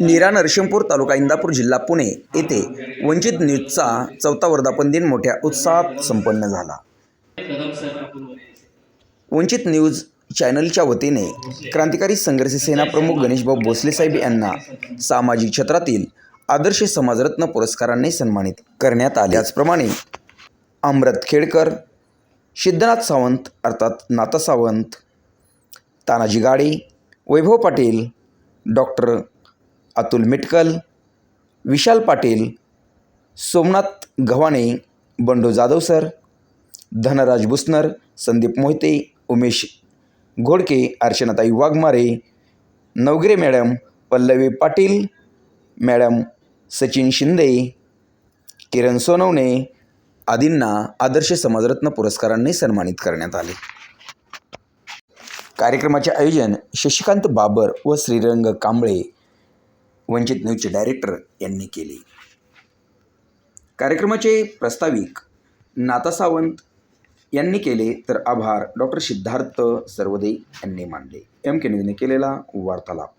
नीरा नरसिंहपूर तालुका इंदापूर जिल्हा पुणे येथे वंचित न्यूजचा चौथा वर्धापन दिन मोठ्या उत्साहात संपन्न झाला. वंचित न्यूज चॅनलच्या वतीने क्रांतिकारी संघर्ष सेना प्रमुख गणेशभाऊ भोसले साहेब यांना सामाजिक क्षेत्रातील आदर्श समाजरत्न पुरस्कारांनी सन्मानित करण्यात आले. त्याचप्रमाणे अमृत खेडकर सिद्धनाथ सावंत अर्थात नाता सावंत तानाजी गाडे वैभव पाटील डॉक्टर अतुल मिटकल विशाल पाटील सोमनाथ गव्हाणे बंडू जाधव सर धनराज बुसनर संदीप मोहिते उमेश घोडके अर्चनाताई वाघमारे नवगिरे मॅडम पल्लवी पाटील मॅडम सचिन शिंदे किरण सोनवणे आदींना आदर्श समाजरत्न पुरस्कारांनी सन्मानित करण्यात आले. कार्यक्रमाचे आयोजन शशिकांत बाबर व श्रीरंग कांबळे वंचित न्यूजचे डायरेक्टर यांनी केले. कार्यक्रमाचे प्रस्ताविक नाता सावंत यांनी केले तर आभार. डॉक्टर सिद्धार्थ सर्वदे यांनी मानले. एम के न्यूजने केलेला वार्तालाप.